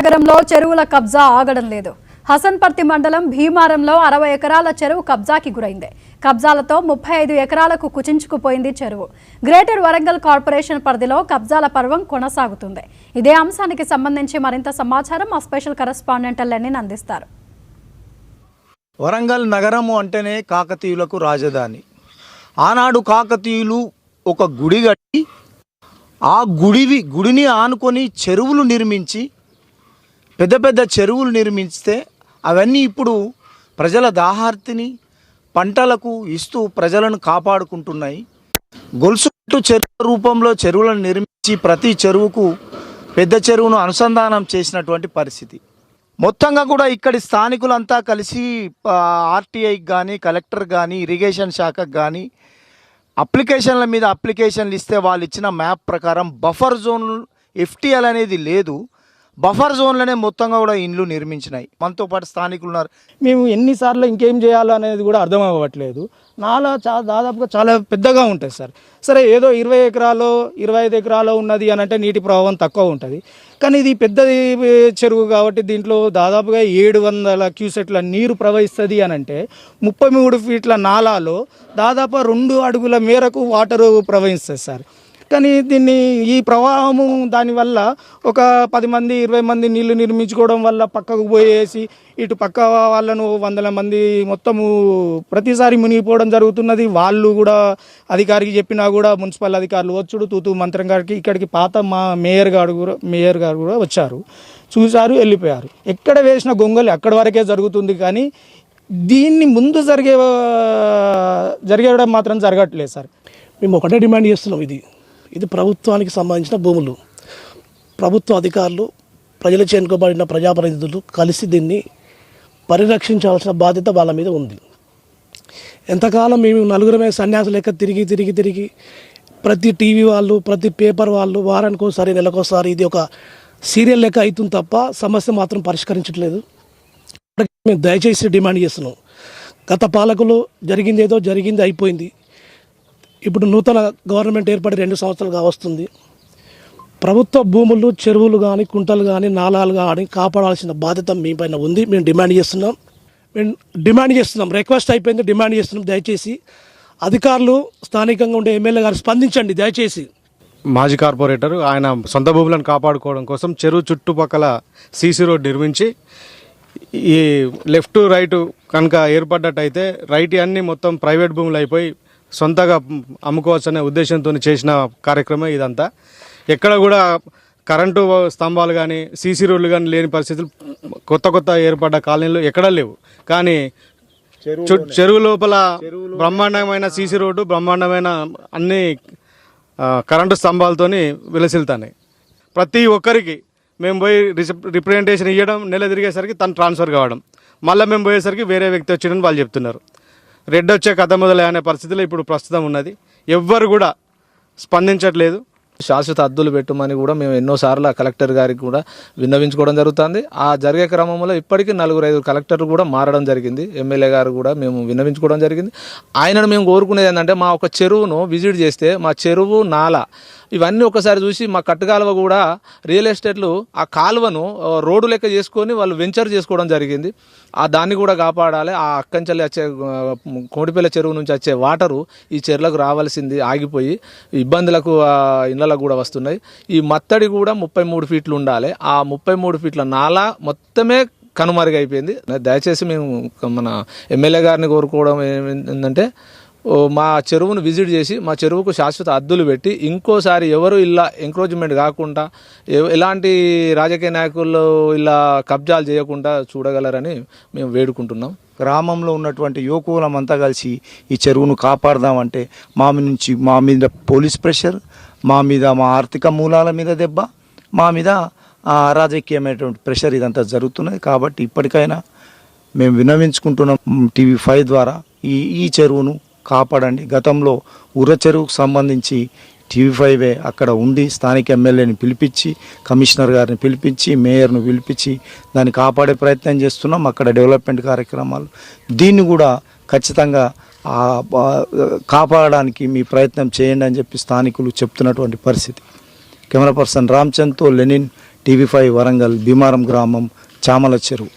నగరంలో చెరువుల కబ్జా ఆగడం లేదు. హసన్పర్తి మండలం భీమారంలో అరవై ఎకరాల చెరువు కబ్జాకి గురైంది. కబ్జాలతో ముప్పై ఐదు ఎకరాలకు కుచించుకుపోయింది చెరువు. గ్రేటర్ వరంగల్ కార్పొరేషన్ పరిధిలో కబ్జాల పర్వం కొనసాగుతుంది. ఇదే అంశానికి సంబంధించి మరింత సమాచారం మా స్పెషల్ కరెస్పాండెంట్ లెనిన్ అందిస్తారు. వరంగల్ నగరము అంటేనే కాకతీయులకు రాజధాని. ఆనాడు కాకతీయులు ఒక గుడి కట్టి ఆ గుడివి గుడిని ఆనుకొని చెరువులు నిర్మించి పెద్ద పెద్ద చెరువులు నిర్మిస్తే అవన్నీ ఇప్పుడు ప్రజల దాహార్తిని పంటలకు ఇస్తూ ప్రజలను కాపాడుకుంటున్నాయి. గొలుసు చెరువు రూపంలో చెరువులను నిర్మించి ప్రతి చెరువుకు పెద్ద చెరువును అనుసంధానం చేసినటువంటి పరిస్థితి. మొత్తంగా కూడా ఇక్కడి స్థానికులంతా కలిసి ఆర్టీఐకి కానీ కలెక్టర్ కానీ ఇరిగేషన్ శాఖకు కానీ అప్లికేషన్ల మీద అప్లికేషన్లు ఇస్తే వాళ్ళు ఇచ్చిన మ్యాప్ ప్రకారం బఫర్ జోన్ ఎఫ్టీఎల్ అనేది లేదు. బఫర్ జోన్లోనే మొత్తంగా కూడా ఇండ్లు నిర్మించినాయి. మనతో పాటు స్థానికులు ఉన్నారు మేము ఎన్నిసార్లు ఇంకేం చేయాలో అనేది కూడా అర్థం అవ్వట్లేదు. నాలా చాలా దాదాపుగా చాలా పెద్దగా ఉంటుంది సార్. సరే ఏదో ఇరవై ఎకరాలు ఇరవై ఐదు ఎకరాలు ఉన్నది అని అంటే నీటి ప్రభావం తక్కువ ఉంటుంది. కానీ ఇది పెద్దది చెరువు కాబట్టి దీంట్లో దాదాపుగా ఏడు వందల క్యూసెట్ల నీరు ప్రవహిస్తుంది అని అంటే ముప్పై మూడు ఫీట్ల నాలాలో దాదాపు రెండు అడుగుల మేరకు వాటరు ప్రవహిస్తుంది సార్. కానీ దీన్ని ఈ ప్రవాహము దానివల్ల ఒక పది మంది ఇరవై మంది నీళ్ళు నిర్మించుకోవడం వల్ల పక్కకు పోయేసి ఇటు పక్క వాళ్ళను వందల మంది మొత్తము ప్రతిసారి మునిగిపోవడం జరుగుతున్నది. వాళ్ళు కూడా అధికారికి చెప్పినా కూడా మున్సిపల్ అధికారులు వచ్చుడు తూతూ మంత్రం గారికి ఇక్కడికి పాత మా మేయర్ గారు కూడా మేయర్ గారు కూడా వచ్చారు. చూశారు వెళ్ళిపోయారు. ఎక్కడ వేసిన గొంగలి అక్కడ వరకే జరుగుతుంది కానీ దీన్ని ముందు జరిగే జరిగేయడం మాత్రం జరగట్లేదు సార్. మేము ఒకటే డిమాండ్ చేస్తున్నాం ఇది. ఇది ప్రభుత్వానికి సంబంధించిన భూములు. ప్రభుత్వ అధికారులు ప్రజలచే ఎన్నుకోబడిన ప్రజాప్రతినిధులు కలిసి దీన్ని పరిరక్షించాల్సిన బాధ్యత వాళ్ళ మీద ఉంది. ఎంతకాలం మేము నలుగురమే సన్యాసి లెక్క తిరిగి తిరిగి తిరిగి ప్రతి టీవీ వాళ్ళు ప్రతి పేపర్ వాళ్ళు వారానికి ఒకసారి నెలకోసారి ఇది ఒక సీరియల్ లెక్క అవుతుంది తప్ప సమస్య మాత్రం పరిష్కరించట్లేదు. మేము దయచేసి డిమాండ్ చేస్తున్నాం. గత పాలకులు జరిగింది ఏదో జరిగింది అయిపోయింది. ఇప్పుడు నూతన గవర్నమెంట్ ఏర్పడి రెండు సంవత్సరాలుగా వస్తుంది. ప్రభుత్వ భూములు చెరువులు కానీ కుంటలు కానీ నాలాలు కానీ కాపాడాల్సిన బాధ్యత మీ పైన ఉంది. మేము డిమాండ్ చేస్తున్నాం. మేము డిమాండ్ చేస్తున్నాం. రిక్వెస్ట్ అయిపోయింది డిమాండ్ చేస్తున్నాం. దయచేసి అధికారులు స్థానికంగా ఉండే ఎమ్మెల్యే గారు స్పందించండి దయచేసి. మాజీ కార్పొరేటర్ ఆయన సొంత భూములను కాపాడుకోవడం కోసం చెరువు చుట్టుపక్కల సీసీ రోడ్ నిర్మించి ఈ లెఫ్ట్ రైట్ కనుక ఏర్పడ్డట్టయితే రైట్ అన్నీ మొత్తం ప్రైవేట్ భూములు అయిపోయి సొంతగా అమ్ముకోవచ్చనే ఉద్దేశంతో చేసిన కార్యక్రమం ఇదంతా. ఎక్కడ కూడా కరెంటు స్తంభాలు కానీ సీసీ రోడ్లు కానీ లేని పరిస్థితులు కొత్త కొత్త ఏర్పడ్డ కాలనీలు ఎక్కడా లేవు. కానీ చెరువు లోపల బ్రహ్మాండమైన సీసీ రోడ్డు బ్రహ్మాండమైన అన్ని కరెంటు స్తంభాలతోని విలసిల్తాయి ప్రతి ఒక్కరికి మేము పోయి రిప్రజెంటేషన్ ఇవ్వడం నెల తిరిగేసరికి తను ట్రాన్స్ఫర్ కావడం. మళ్ళీ మేము పోయేసరికి వేరే వ్యక్తి వచ్చిందని వాళ్ళు చెప్తున్నారు. రెడ్ వచ్చే కథ మొదలే అనే పరిస్థితిలో ఇప్పుడు ప్రస్తుతం ఉన్నది. ఎవ్వరు కూడా స్పందించట్లేదు. శాశ్వత అద్దులు పెట్టమని కూడా మేము ఎన్నోసార్లు ఆ కలెక్టర్ గారికి కూడా విన్నవించుకోవడం జరుగుతుంది. ఆ జరిగే క్రమంలో ఇప్పటికీ నలుగురు ఐదు కలెక్టర్లు కూడా మారడం జరిగింది. ఎమ్మెల్యే గారు కూడా మేము విన్నవించుకోవడం జరిగింది. ఆయనను మేము కోరుకునేది ఏంటంటే మా ఒక చెరువును విజిట్ చేస్తే మా చెరువు నాల ఇవన్నీ ఒకసారి చూసి మా కట్టుకాలువ కూడా రియల్ ఎస్టేట్లు ఆ కాలువను రోడ్డు లెక్క చేసుకొని వాళ్ళు వెంచర్ చేసుకోవడం జరిగింది. ఆ దాన్ని కూడా కాపాడాలి. ఆ అక్కంచెల్లి వచ్చే కోడిపిల్ల చెరువు నుంచి వచ్చే వాటరు ఈ చెరువులకు రావాల్సింది ఆగిపోయి ఇబ్బందులకు ఇళ్ళలకు కూడా వస్తున్నాయి. ఈ మత్తడి కూడా ముప్పై మూడు ఫీట్లు ఉండాలి. ఆ ముప్పై మూడు ఫీట్ల నాల మొత్తమే కనుమరుగైపోయింది. దయచేసి మేము మన ఎమ్మెల్యే గారిని కోరుకోవడం ఏంటంటే మా చెరువును విజిట్ చేసి మా చెరువుకు శాశ్వత అద్దులు పెట్టి ఇంకోసారి ఎవరు ఇలా ఎంక్రోచ్మెంట్ కాకుండా ఎలాంటి రాజకీయ నాయకులు ఇలా కబ్జాలు చేయకుండా చూడగలరని మేము వేడుకుంటున్నాం. గ్రామంలో ఉన్నటువంటి యువకులం అంతా కలిసి ఈ చెరువును కాపాడదామంటే మా నుంచి మా మీద పోలీస్ ప్రెషర్ మా మీద మా ఆర్థిక మూలాల మీద దెబ్బ మా మీద ఆ, అరాజకీయమైనటువంటి ప్రెషర్ ఇదంతా జరుగుతున్నది. కాబట్టి ఇప్పటికైనా మేము విన్నవించుకుంటున్నాం టీవీ ఫైవ్ ద్వారా ఈ ఈ చెరువును కాపాడండి. గతంలో ఉరచెరువుకు సంబంధించి టీవీ ఫైవే అక్కడ ఉండి స్థానిక ఎమ్మెల్యేని పిలిపించి కమిషనర్ గారిని పిలిపించి మేయర్ను పిలిపించి దాన్ని కాపాడే ప్రయత్నం చేస్తున్నాం. అక్కడ డెవలప్మెంట్ కార్యక్రమాలు. దీన్ని కూడా ఖచ్చితంగా కాపాడడానికి మీ ప్రయత్నం చేయండి అని చెప్పి స్థానికులు చెప్తున్నటువంటి పరిస్థితి. Camera person రామ్చంద్తో Lenin TV five Warangal Bhimaram గ్రామం చామల చెరువు.